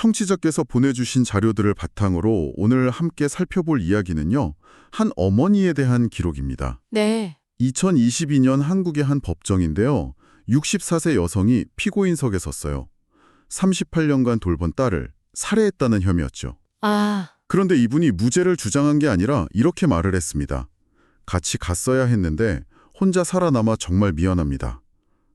청취자께서 보내주신 자료들을 바탕으로 오늘 함께 살펴볼 이야기는요. 한 어머니에 대한 기록입니다. 네. 2022년 한국의 한 법정인데요. 64세 여성이 피고인석에 섰어요. 38년간 돌본 딸을 살해했다는 혐의였죠. 아, 그런데 이분이 무죄를 주장한 게 아니라 이렇게 말을 했습니다. 같이 갔어야 했는데 혼자 살아남아 정말 미안합니다.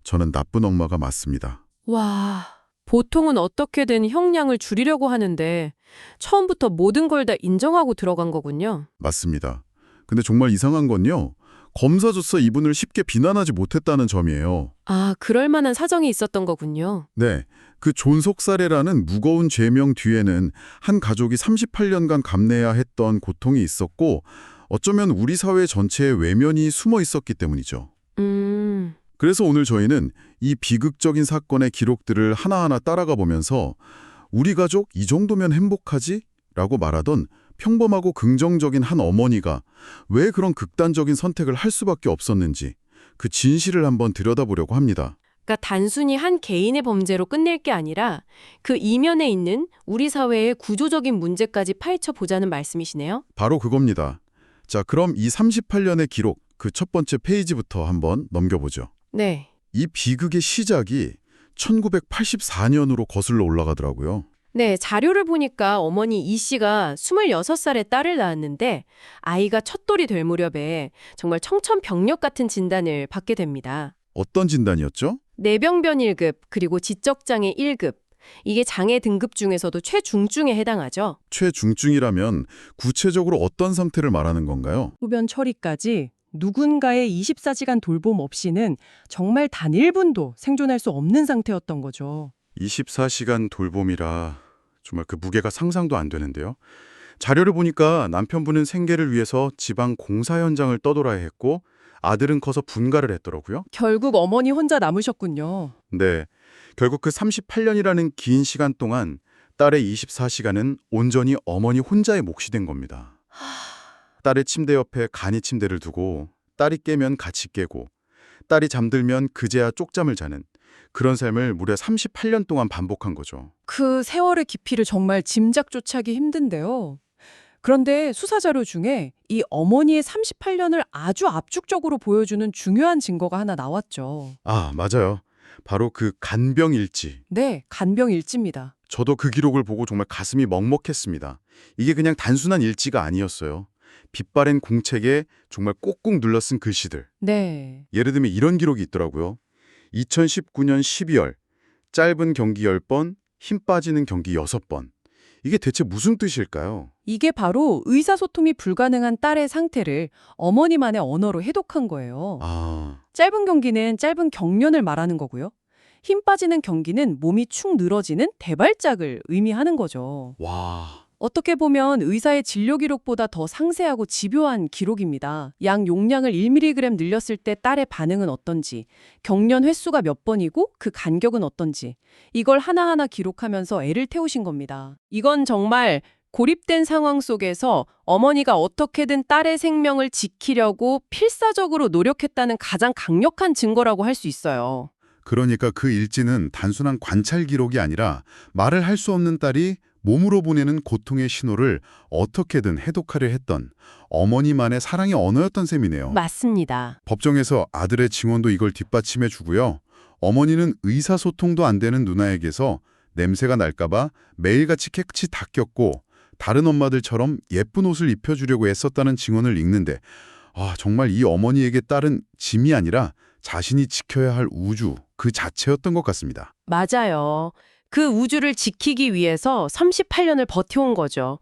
저는 나쁜 엄마가 맞습니다. 와. 보통은 어떻게든 형량을 줄이려고 하는데 처음부터 모든 걸 다 인정하고 들어간 거군요. 맞습니다. 근데 정말 이상한 건요. 검사조차 이분을 쉽게 비난하지 못했다는 점이에요. 아, 그럴 만한 사정이 있었던 거군요. 네, 그 존속 살해라는 무거운 죄명 뒤에는 한 가족이 38년간 감내해야 했던 고통이 있었고 어쩌면 우리 사회 전체에 외면이 숨어 있었기 때문이죠. 음. 그래서 오늘 저희는 이 비극적인 사건의 기록들을 하나하나 따라가 보면서 우리 가족 이 정도면 행복하지? 라고 말하던 평범하고 긍정적인 한 어머니가 왜 그런 극단적인 선택을 할 수밖에 없었는지 그 진실을 한번 들여다보려고 합니다. 그러니까 단순히 한 개인의 범죄로 끝낼 게 아니라 그 이면에 있는 우리 사회의 구조적인 문제까지 파헤쳐 보자는 말씀이시네요. 바로 그겁니다. 자, 그럼 이 38년의 기록, 그 첫 번째 페이지부터 한번 넘겨보죠. 네. 이 비극의 시작이 1984년으로 거슬러 올라가더라고요. 네, 자료를 보니까 어머니 이 씨가 26살에 딸을 낳았는데 아이가 첫돌이 될 무렵에 정말 청천벽력 같은 진단을 받게 됩니다. 어떤 진단이었죠? 뇌병변 1급 그리고 지적장애 1급 이게 장애 등급 중에서도 최중증에 해당하죠. 최중증이라면 구체적으로 어떤 상태를 말하는 건가요? 소변 처리까지 누군가의 24시간 돌봄 없이는 정말 단 1분도 생존할 수 없는 상태였던 거죠. 24시간 돌봄이라 정말 그 무게가 상상도 안 되는데요. 자료를 보니까 남편분은 생계를 위해서 지방 공사 현장을 떠돌아야 했고 아들은 커서 분가를 했더라고요. 결국 어머니 혼자 남으셨군요. 네. 결국 그 38년이라는 긴 시간 동안 딸의 24시간은 온전히 어머니 혼자의 몫이 된 겁니다. 딸의 침대 옆에 간이 침대를 두고 딸이 깨면 같이 깨고 딸이 잠들면 그제야 쪽잠을 자는 그런 삶을 무려 38년 동안 반복한 거죠. 그 세월의 깊이를 정말 짐작조차 하기 힘든데요. 그런데 수사 자료 중에 이 어머니의 38년을 아주 압축적으로 보여주는 중요한 증거가 하나 나왔죠. 아, 맞아요. 바로 그 간병일지. 네, 간병 일지입니다. 저도 그 기록을 보고 정말 가슴이 먹먹했습니다. 이게 그냥 단순한 일지가 아니었어요. 빛바랜 공책에 정말 꼭꼭 눌러 쓴 글씨들. 네. 예를 들면 이런 기록이 있더라고요. 2019년 12월 짧은 경기 10번, 힘 빠지는 경기 6번. 이게 대체 무슨 뜻일까요? 이게 바로 의사소통이 불가능한 딸의 상태를 어머니만의 언어로 해독한 거예요. 아, 짧은 경기는 짧은 경련을 말하는 거고요. 힘 빠지는 경기는 몸이 축 늘어지는 대발작을 의미하는 거죠. 와. 어떻게 보면 의사의 진료 기록보다 더 상세하고 집요한 기록입니다. 양 용량을 1mg 늘렸을 때 딸의 반응은 어떤지, 경련 횟수가 몇 번이고 그 간격은 어떤지, 이걸 하나하나 기록하면서 애를 태우신 겁니다. 이건 정말 고립된 상황 속에서 어머니가 어떻게든 딸의 생명을 지키려고 필사적으로 노력했다는 가장 강력한 증거라고 할 수 있어요. 그러니까 그 일지는 단순한 관찰 기록이 아니라 말을 할 수 없는 딸이 몸으로 보내는 고통의 신호를 어떻게든 해독하려 했던 어머니만의 사랑의 언어였던 셈이네요. 맞습니다. 법정에서 아들의 증언도 이걸 뒷받침해 주고요. 어머니는 의사소통도 안 되는 누나에게서 냄새가 날까봐 매일같이 깨끗이 닦였고 다른 엄마들처럼 예쁜 옷을 입혀주려고 애썼다는 증언을 읽는데 아 정말 이 어머니에게 딸은 짐이 아니라 자신이 지켜야 할 우주 그 자체였던 것 같습니다. 맞아요. 그 우주를 지키기 위해서 38년을 버텨온 거죠.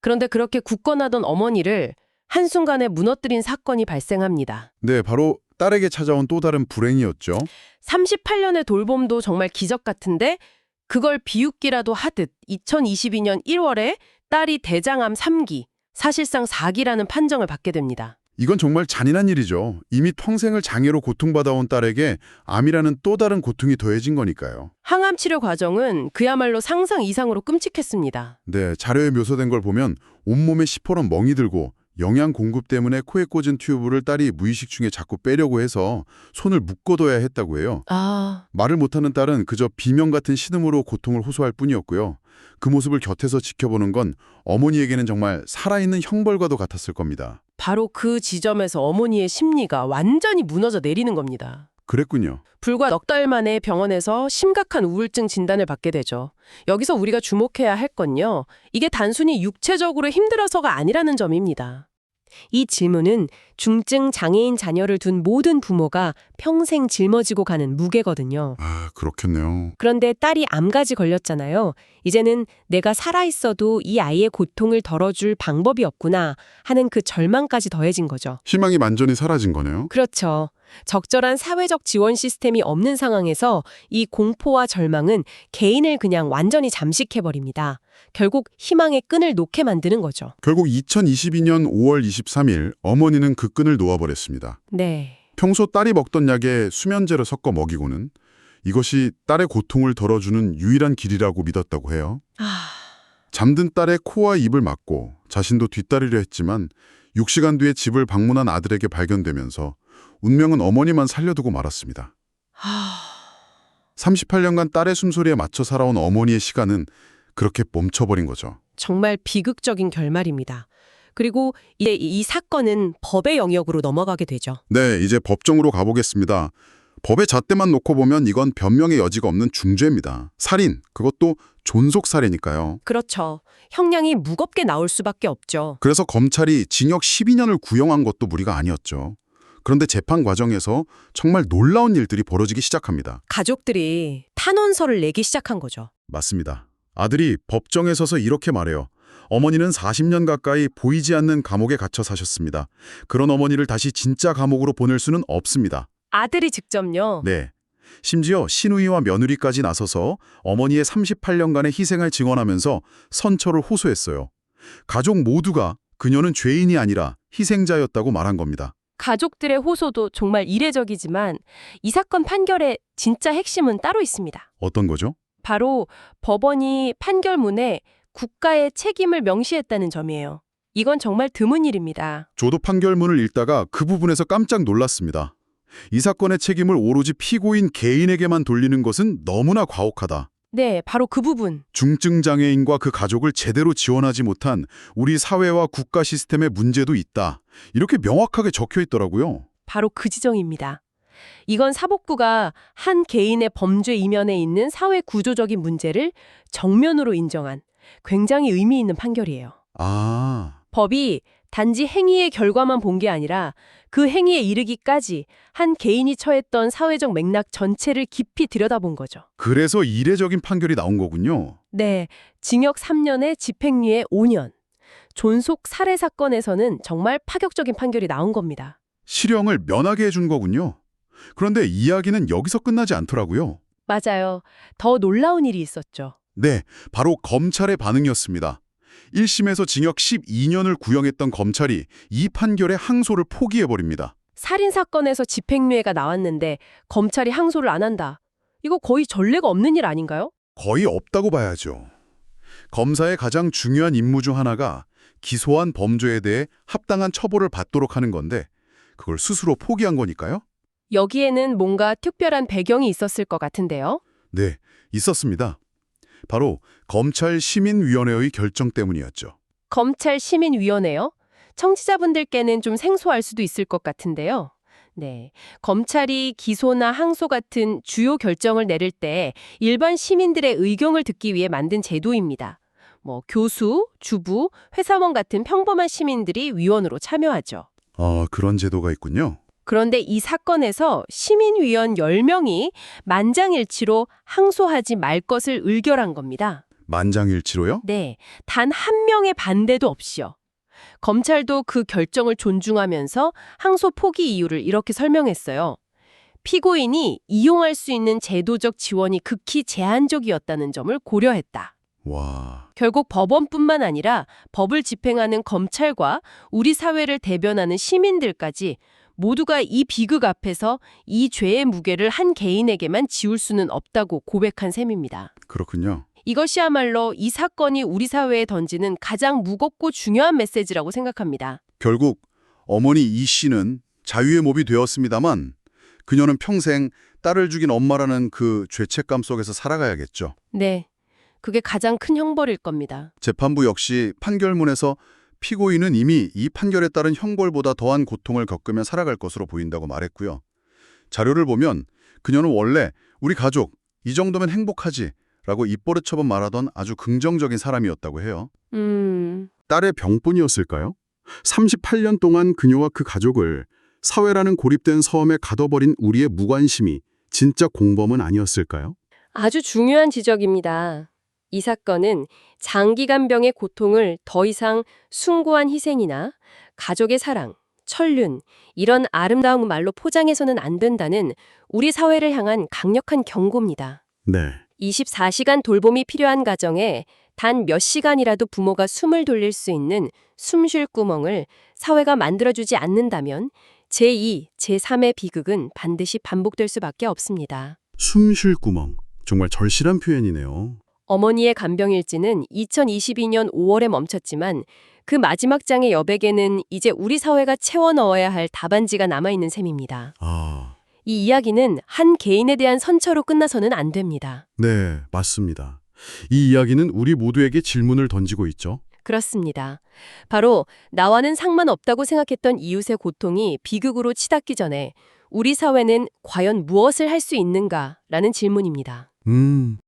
그런데 그렇게 굳건하던 어머니를 한순간에 무너뜨린 사건이 발생합니다. 네, 바로 딸에게 찾아온 또 다른 불행이었죠. 38년의 돌봄도 정말 기적 같은데 그걸 비웃기라도 하듯 2022년 1월에 딸이 대장암 3기, 사실상 4기라는 판정을 받게 됩니다. 이건 정말 잔인한 일이죠. 이미 평생을 장애로 고통받아온 딸에게 암이라는 또 다른 고통이 더해진 거니까요. 항암 치료 과정은 그야말로 상상 이상으로 끔찍했습니다. 네, 자료에 묘사된 걸 보면 온몸에 시퍼런 멍이 들고 영양 공급 때문에 코에 꽂은 튜브를 딸이 무의식 중에 자꾸 빼려고 해서 손을 묶어둬야 했다고 해요. 아, 말을 못하는 딸은 그저 비명 같은 신음으로 고통을 호소할 뿐이었고요. 그 모습을 곁에서 지켜보는 건 어머니에게는 정말 살아있는 형벌과도 같았을 겁니다. 바로 그 지점에서 어머니의 심리가 완전히 무너져 내리는 겁니다. 그랬군요. 불과 넉 달 만에 병원에서 심각한 우울증 진단을 받게 되죠. 여기서 우리가 주목해야 할 건요. 이게 단순히 육체적으로 힘들어서가 아니라는 점입니다. 이 질문은 중증 장애인 자녀를 둔 모든 부모가 평생 짊어지고 가는 무게거든요. 아, 그렇겠네요. 그런데 딸이 암까지 걸렸잖아요. 이제는 내가 살아있어도 이 아이의 고통을 덜어줄 방법이 없구나 하는 그 절망까지 더해진 거죠. 희망이 완전히 사라진 거네요. 그렇죠. 적절한 사회적 지원 시스템이 없는 상황에서 이 공포와 절망은 개인을 그냥 완전히 잠식해버립니다. 결국 희망의 끈을 놓게 만드는 거죠. 결국 2022년 5월 23일 어머니는 그 끈을 놓아버렸습니다. 네. 평소 딸이 먹던 약에 수면제를 섞어 먹이고는 이것이 딸의 고통을 덜어주는 유일한 길이라고 믿었다고 해요. 아, 잠든 딸의 코와 입을 막고 자신도 뒤따르려 했지만 6시간 뒤에 집을 방문한 아들에게 발견되면서 운명은 어머니만 살려두고 말았습니다. 아. 38년간 딸의 숨소리에 맞춰 살아온 어머니의 시간은 그렇게 멈춰버린 거죠. 정말 비극적인 결말입니다. 그리고 이제 이 사건은 법의 영역으로 넘어가게 되죠. 네, 이제 법정으로 가보겠습니다. 법의 잣대만 놓고 보면 이건 변명의 여지가 없는 중죄입니다. 살인, 그것도 존속살해니까요. 그렇죠. 형량이 무겁게 나올 수밖에 없죠. 그래서 검찰이 징역 12년을 구형한 것도 무리가 아니었죠. 그런데 재판 과정에서 정말 놀라운 일들이 벌어지기 시작합니다. 가족들이 탄원서를 내기 시작한 거죠. 맞습니다. 아들이 법정에 서서 이렇게 말해요. 어머니는 40년 가까이 보이지 않는 감옥에 갇혀 사셨습니다. 그런 어머니를 다시 진짜 감옥으로 보낼 수는 없습니다. 아들이 직접요. 네. 심지어 신우이와 며느리까지 나서서 어머니의 38년간의 희생을 증언하면서 선처를 호소했어요. 가족 모두가 그녀는 죄인이 아니라 희생자였다고 말한 겁니다. 가족들의 호소도 정말 이례적이지만 이 사건 판결의 진짜 핵심은 따로 있습니다. 어떤 거죠? 바로 법원이 판결문에 국가의 책임을 명시했다는 점이에요. 이건 정말 드문 일입니다. 저도 판결문을 읽다가 그 부분에서 깜짝 놀랐습니다. 이 사건의 책임을 오로지 피고인 개인에게만 돌리는 것은 너무나 과혹하다. 네, 바로 그 부분. 중증 장애인과 그 가족을 제대로 지원하지 못한 우리 사회와 국가 시스템의 문제도 있다. 이렇게 명확하게 적혀 있더라고요. 바로 그 지정입니다. 이건 사법부가 한 개인의 범죄 이면에 있는 사회 구조적인 문제를 정면으로 인정한 굉장히 의미 있는 판결이에요. 아, 법이 단지 행위의 결과만 본 게 아니라 그 행위에 이르기까지 한 개인이 처했던 사회적 맥락 전체를 깊이 들여다본 거죠. 그래서 이례적인 판결이 나온 거군요. 네, 징역 3년에 집행유예 5년. 존속 살해 사건에서는 정말 파격적인 판결이 나온 겁니다. 실형을 면하게 해준 거군요. 그런데 이야기는 여기서 끝나지 않더라고요. 맞아요. 더 놀라운 일이 있었죠. 네, 바로 검찰의 반응이었습니다. 1심에서 징역 12년을 구형했던 검찰이 이 판결에 항소를 포기해버립니다. 살인 사건에서 집행유예가 나왔는데 검찰이 항소를 안 한다. 이거 거의 전례가 없는 일 아닌가요? 거의 없다고 봐야죠. 검사의 가장 중요한 임무 중 하나가 기소한 범죄에 대해 합당한 처벌을 받도록 하는 건데 그걸 스스로 포기한 거니까요? 여기에는 뭔가 특별한 배경이 있었을 것 같은데요. 네, 있었습니다. 바로 검찰 시민위원회의 결정 때문이었죠. 검찰 시민위원회요? 청취자분들께는 좀 생소할 수도 있을 것 같은데요. 네. 검찰이 기소나 항소 같은 주요 결정을 내릴 때 일반 시민들의 의견을 듣기 위해 만든 제도입니다. 뭐 교수, 주부, 회사원 같은 평범한 시민들이 위원으로 참여하죠. 아, 그런 제도가 있군요. 그런데 이 사건에서 시민위원 10명이 만장일치로 항소하지 말 것을 의결한 겁니다. 만장일치로요? 네, 단 한 명의 반대도 없이요. 검찰도 그 결정을 존중하면서 항소 포기 이유를 이렇게 설명했어요. 피고인이 이용할 수 있는 제도적 지원이 극히 제한적이었다는 점을 고려했다. 와, 결국 법원뿐만 아니라 법을 집행하는 검찰과 우리 사회를 대변하는 시민들까지 모두가 이 비극 앞에서 이 죄의 무게를 한 개인에게만 지울 수는 없다고 고백한 셈입니다. 그렇군요. 이것이야말로 이 사건이 우리 사회에 던지는 가장 무겁고 중요한 메시지라고 생각합니다. 결국 어머니 이 씨는 자유의 몸이 되었습니다만 그녀는 평생 딸을 죽인 엄마라는 그 죄책감 속에서 살아가야겠죠. 네. 그게 가장 큰 형벌일 겁니다. 재판부 역시 판결문에서 피고인은 이미 이 판결에 따른 형벌보다 더한 고통을 겪으며 살아갈 것으로 보인다고 말했고요. 자료를 보면 그녀는 원래 우리 가족 이 정도면 행복하지 라고 입버릇처럼 말하던 아주 긍정적인 사람이었다고 해요. 음. 딸의 병뿐이었을까요? 38년 동안 그녀와 그 가족을 사회라는 고립된 섬에 가둬버린 우리의 무관심이 진짜 공범은 아니었을까요? 아주 중요한 지적입니다. 이 사건은 장기간 병의 고통을 더 이상 숭고한 희생이나 가족의 사랑, 천륜, 이런 아름다운 말로 포장해서는 안 된다는 우리 사회를 향한 강력한 경고입니다. 네. 24시간 돌봄이 필요한 가정에 단 몇 시간이라도 부모가 숨을 돌릴 수 있는 숨 쉴 구멍을 사회가 만들어주지 않는다면 제2, 제3의 비극은 반드시 반복될 수밖에 없습니다. 숨 쉴 구멍. 정말 절실한 표현이네요. 어머니의 간병일지는 2022년 5월에 멈췄지만 그 마지막 장의 여백에는 이제 우리 사회가 채워 넣어야 할 답안지가 남아있는 셈입니다. 아, 이 이야기는 한 개인에 대한 선처로 끝나서는 안 됩니다. 네, 맞습니다. 이 이야기는 우리 모두에게 질문을 던지고 있죠. 그렇습니다. 바로 나와는 상관없다고 생각했던 이웃의 고통이 비극으로 치닫기 전에 우리 사회는 과연 무엇을 할 수 있는가라는 질문입니다. 음,